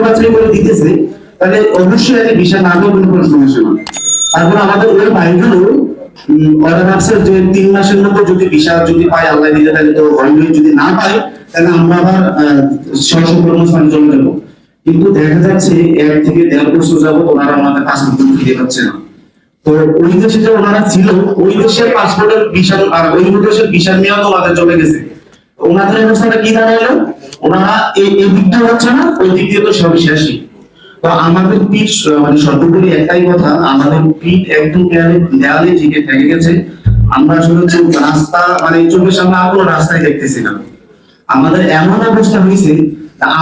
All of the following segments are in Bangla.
বাছাই করে দিতেছে তাহলে অবশ্যই একটা বিষয় না হলেও কোনো প্রশ্ন আসে তারপর আমাদের ওই উম, ওরা যে তিন মাসের মধ্যে যদি ভিসা যদি পায় আল্লাহ দিলে তাহলে তো অলরেডি যদি না পায় তাহলে আমরা আবার সরস্ব কর্মস্থানে চলে যাব। কিন্তু দেখা যাচ্ছে এক থেকে দেড় বছর যাব ওনারা আমাদের পাসপোর্ট ফিরে পাচ্ছে না। তো ওই দেশে যে ওনারা ছিল ওই দেশের পাসপোর্টের ভিসার আর ওই দেশের ভিসার মেয়াদ ওনাদের চলে গেছে। ওনাদের অবস্থাটা কি দাঁড়াল এই দিকটা হচ্ছে না, ওই দিক দিয়ে তো তো আমাদের পিঠ মানে সর্বোপরি একটাই কথা, আমাদের পিঠ একদম দেয়ালে থেকে গেছে। আমরা আসলে রাস্তা মানে চোখের সামনে আর রাস্তায় দেখতেছি না। আমাদের এমন অবস্থা হয়েছে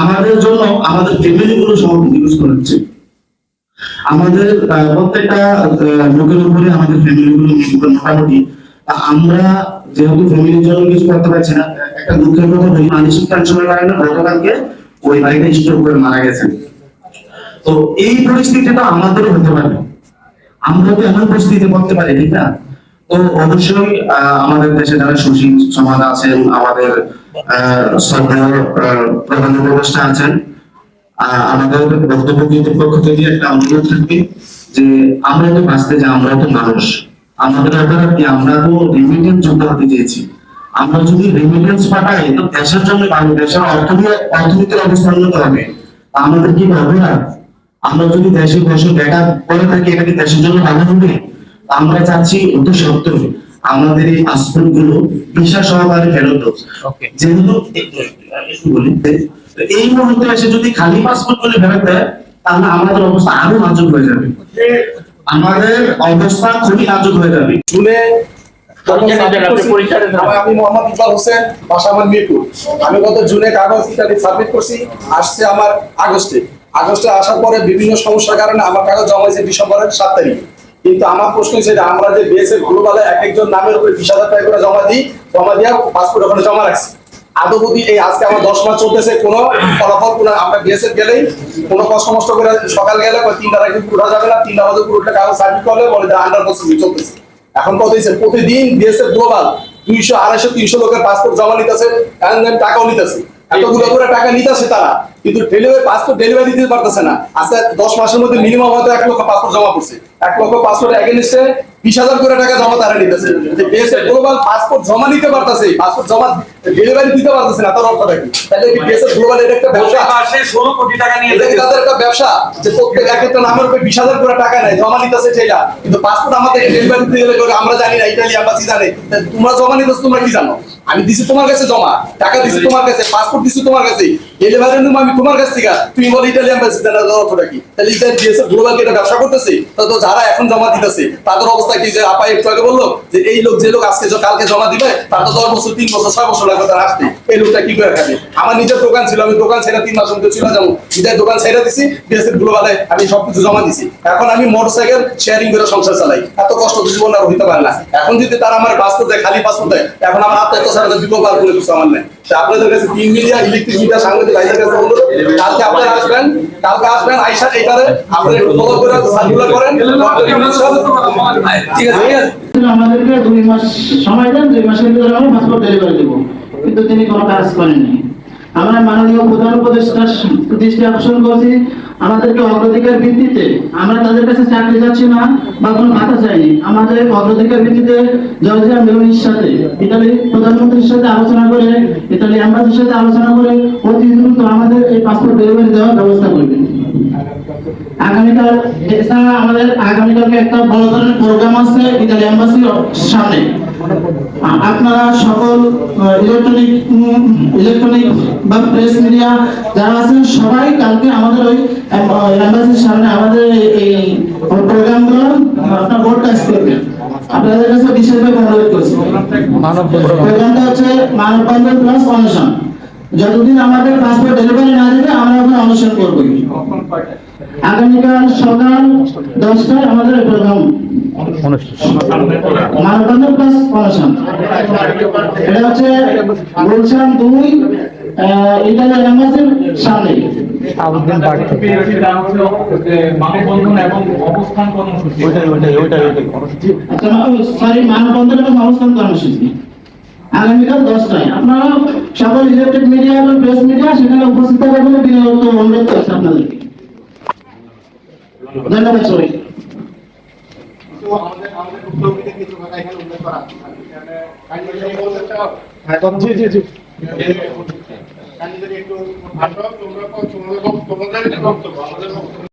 আমাদের জন্য আমাদের ফ্যামিলি গুলো সব ইউজ হচ্ছে আমাদের প্রত্যেকটা লোকের উপরে আমাদের ফ্যামিলি গুলো মোটামুটি আমরা যেহেতু ফ্যামিলির জন্য কিছু করতে পারছি না, একটা দুঃখের কথা বলি, মানসিক টেনশনের কারণে গতকালকে ওই ভাইটা স্ট্রোক করে মারা গেছেন। তো এই পরিস্থিতিটা আমাদেরও হতে পারে। আমরা তো এমন পরিস্থিতিতে পড়তে পারি ঠিক না? তো অবশ্যই আমাদের দেশে যারা সুশীল সমাজ আছেন আমাদের প্রধান উপদেষ্টা আছেন আমাদের বক্তব্য পক্ষ থেকে একটা অনুরোধ থাকবে যে আমরা তো বাঁচতে যে আমরা তো মানুষ। আমাদের অপরাধ কি আমরা তো রেমিটেন্স হতে চেয়েছি আমরা যদি রেমিটেন্স পাঠাই তো দেশের জন্য ভালো দেশের অর্থনীতির অবস্থা উন্নত হবে। আমাদের কি হবে না? আমরা যদি দেশে বসে করে থাকি এটা কি দেশের জন্য ভালো হবে? আমরা চাচ্ছি অতি সত্য আমাদের এই পাসপোর্টগুলো ভিসা সহকারে ফেরত যেহেতু বলি এই মুহূর্তে এসে যদি খালি পাসপোর্টগুলো ফেরত দেয় তাহলে আমাদের অবস্থা আরও নাজুক হয়ে যাবে। আমাদের অবস্থা খুবই নাজুক হয়ে যাবে। করছি, পরিচয় দেন। আমি- আমি মোহাম্মদ ইকবাল হোসেন বাসা মিরপুর। আমি গত জুনে কাগজ ইত্যাদি সাবমিট করছি আসছে আমার আগস্টে। আগস্টে আসার পরে বিভিন্ন সমস্যার কারণে আমার কাগজ জমা হয়েছে ডিসেম্বরের সাত তারিখে। কিন্তু আমার প্রশ্ন হচ্ছে আমরা যে বিএসএফ গ্লোবালে এক একজন নামের উপরে বিশ হাজার টাকা করে জমা দিই জমা দিয়ে পাসপোর্ট ওখানে জমা রাখছি। আদবদি এই আজকে আমার দশ মাস চলতেছে ফলাফল আমরা বিএসএফ গেলেই কষ্ট মষ্ট করে সকাল গেলে তিনটা রাখি যাবে না, তিনটা বাজে কাগজ সাবমিট করলে বলে আন্ডার চলতেছে। এখন কত হয়েছে প্রতিদিন বিএসএফ গ্লোবাল দুইশো, আড়াইশো, তিনশো লোকের পাসপোর্ট জমা নিতেছে টাকাও নিতেছে। এতগুলো করে টাকা নিতেছে তারা, কিন্তু ডেলিভারি পাসপোর্ট ডেলিভারি দিতে পারতেছে না। আজকে দশ মাসের মধ্যে মিনিমাম হয়তো এক লক্ষ পাসপোর্ট জমা করছে এক লক্ষ পাসপোর্ট এগেনস্টে বিশ হাজার করে টাকা জমা তারা নিতেছে। গ্লোবাল পাসপোর্ট জমা নিতে পারতেছে পাসপোর্ট জমা ডেলিভারি দিতে পারতেছে না তার অর্থটা কি? তাহলে কি গ্লোবাল এটা একটা ব্যবসা? আসে ষোলো কোটি টাকা নিয়ে এটা তাদের একটা ব্যবসা? যে প্রত্যেক এক একটা নামের উপরে বিশ হাজার করে টাকা নেয় জমা নিতেছে সেটা কিন্তু পাসপোর্ট আমাদের ডেলিভারি দিতে গেলে আমরা জানি না ইটালি এম্বাসি জানে। তোমরা জমা নিতেছ তোমরা কি জানো? আমি দিছি তোমার কাছে জমা, টাকা দিছি তোমার কাছে পাসপোর্ট দিছি তোমার কাছে ডেলিভারি নিলাম আমি তোমার কাছ থেকে, তুমি বলে ইটালি এম্বাসি জানা অর্থটা কি? তাহলে এটা দিয়েছে কি এটা ব্যবসা করতেছে, তো যারা এখন জমা দিতেছে, তাদের অবস্থা কি যে আপা একটু আগে বলল যে এই লোক যে লোক আজকে কালকে জমা দিবে, তার তো দশ বছর, তিন বছর, ছয় বছর লাগবে তার আসতে। এই লোকটা কি করে খাবে? আমার নিজের দোকান ছিল, আমি দোকান ছেড়ে তিন মাস মধ্যে চলে যাব। বিদায় দোকান ছেড়ে দিছি বিএসএফ গ্লোবালে আমি সবকিছু জমা দিছি। এখন আমি মোটরসাইকেল শেয়ারিং করে সংসার চালাই। এত কষ্ট জীবন আর হইতে পারে না। এখন যদি তারা আমার পাসপোর্ট দেয়, খালি পাসপোর্ট দেয়, এখন আমার আত্মহত্যা ছাড়া বিকল্প আর কোনো কিছু আমার নেই আপনাদের কাছে তিন ইলেকট্রিক সাংবাদিক ভাইদের কাছে কালকে আপনারা আসবেন, কালকে আসবেন, আইসা এখানে আপনারা একটু করে সার্কুলার করেন। ঠিক আছে আমাদেরকে দুই মাস সময় দেন, দুই মাসের ভিতরে আমরা পাসপোর্ট ডেলিভারি দেবো। কিন্তু তিনি কোনো কাজ করেননি। আমরা মাননীয় প্রধান উপদেষ্টা দৃষ্টি আকর্ষণ করছি আমাদেরকে অগ্রাধিকার ভিত্তিতে। আমরা তাদের কাছে চাকরি যাচ্ছি না বা কোনো ভাতা চাইনি। আমাদের অগ্রাধিকার ভিত্তিতে জর্জিয়া মেলনির সাথে ইতালি প্রধানমন্ত্রীর সাথে আলোচনা করে ইতালি অ্যাম্বাসির সাথে আলোচনা করে অতি দ্রুত আমাদের এই পাসপোর্ট ডেলিভারি দেওয়ার ব্যবস্থা করবেন আগামীকাল, এছাড়া আমাদের আগামীকালকে একটা বড় ধরনের প্রোগ্রাম আছে ইতালি এম্বাসির সামনে। আপনারা সকল ইলেকট্রনিক ইলেকট্রনিক বা প্রেস মিডিয়া যারা আছেন সবাই কালকে আমাদের ওই এম্বাসির সামনে আমাদের এই- প্রোগ্রামগুলো আপনার ব্রডকাস্ট করবেন। আপনাদের কাছে বিশেষভাবে অনুরোধ করছি। প্রোগ্রামটা হচ্ছে মানববন্ধন প্লাস অনশন যতদিন আমাদের পাসপোর্ট ডেলিভারি না দেবে আমরা ওখানে অনশন করব আগামীকাল সকাল দশটায় আমাদের প্রোগ্রাম মানববন্ধন প্লাস অনশন এটা হচ্ছে গুলশান দুই এম্বাসির সামনে। মানববন্ধন এবং অবস্থান কর্মসূচি আচ্ছা সরি মানববন্ধন এবং অবস্থান কর্মসূচি। আগামীকাল দশটায়। আপনারা সকল ইলেকট্রিক মিডিয়া এবং প্রেস মিডিয়া সেখানে উপস্থিত থাকার জন্য অনুরোধ করছি আপনাদেরকে। ধন্যবাদ আমাদের আমাদের উদ্যোগীদের কিছু কথা এখানে উল্লেখ করা আছে। এখানে কাইন্ডলি যদি বলতে চাও, জি জি জি। একটু ভাষণ তোমরা তোমাদের বক্তব্য আমাদের বক্তব্য।